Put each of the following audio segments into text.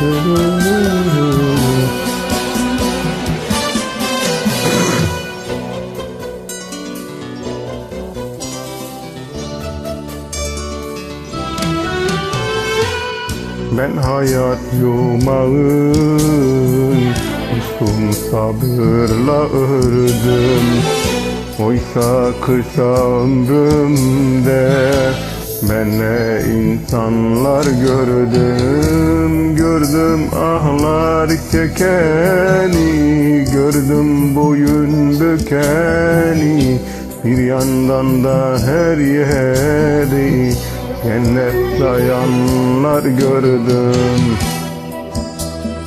Ben hayat yumağın Ustum sabırla ördüm. Oysa kısa ömrümde ben ne insanlar gördüm Gördüm ahlar çekeni Gördüm boyun bükeni. Bir yandan da her yeri Cennet sayanlar gördüm.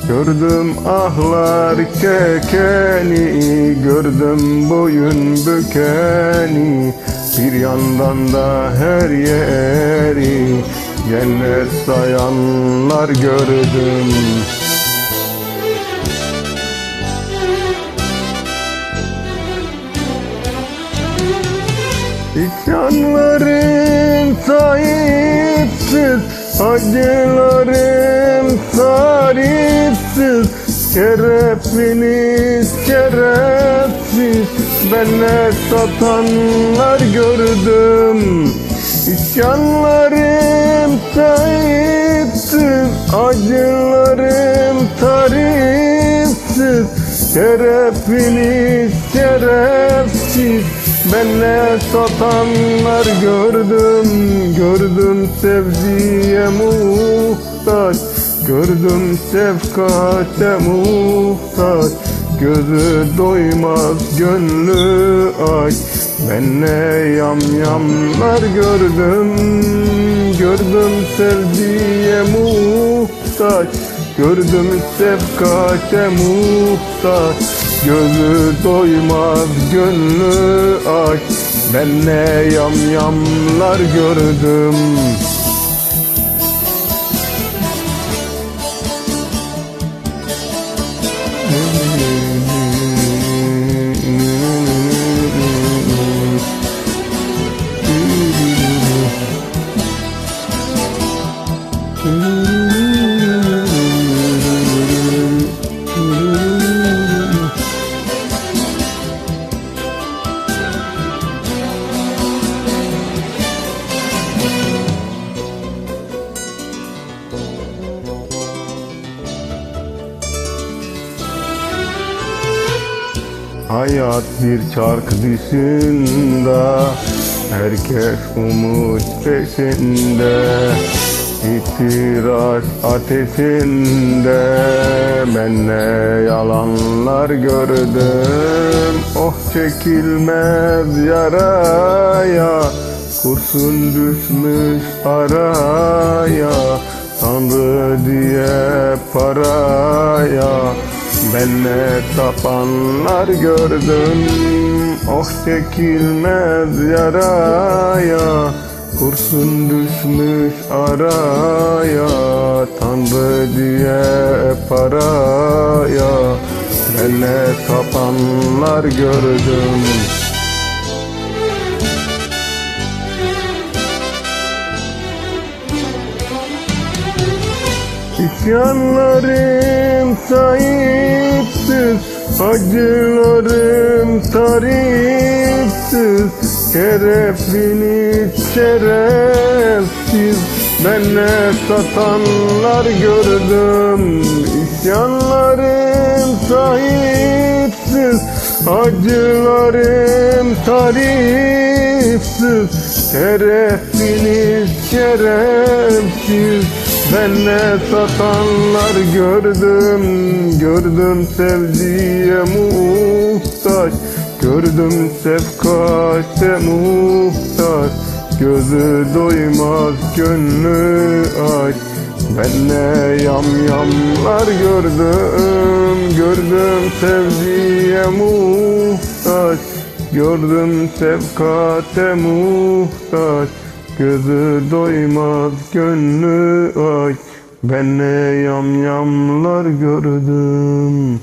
Gördüm ahlar kekeni Gördüm boyun bükeni Bir yandan da her yeri Cennet sayanlar gördüm. İsyanlarım sahipsiz Acılarım tarifsiz Şerefiniz Bana satanlar gördüm. İsyanlarım sahipsiz Acılarım tarifsiz. Şerefiniz şerefsiz. Bana satanlar gördüm. Gördüm sevgiye muhtaç. Gördüm şefkate muhtaç Gözü doymaz gönlü aç. Ben ne yamyamlar gördüm. Gördüm sevgiye muhtaç. Gördüm şefkate muhtaç. Gözü doymaz gönlü aç. Ben ne yamyamlar gördüm you. Hayat bir çark dışında Herkes umut peşinde İtiraz ateşinde. Ben ne yalanlar gördüm Oh çekilmez yaraya. Kurşun düşmüş araya Tanrı diye paraya ben ne tapanlar gördüm Oh çekilmez yaraya. Kurşun düşmüş araya Tanrı diye paraya. Ben ne tapanlar gördüm. İsyanlarım sahipsiz Acılarım tarifsiz Şerefiniz şerefsiz. Bana satanlar gördüm İsyanlarım sahipsiz. Acılarım tarifsiz Şerefiniz şerefsiz ben ne satanlar gördüm Gördüm sevgiye muhtaç. Gördüm şefkate muhtaç Gözü doymaz gönlü aç. Ben ne yamyamlar gördüm Gördüm sevgiye muhtaç. Gördüm şefkate muhtaç Gözü doymaz gönlü aç. Ben ne yamyamlar gördüm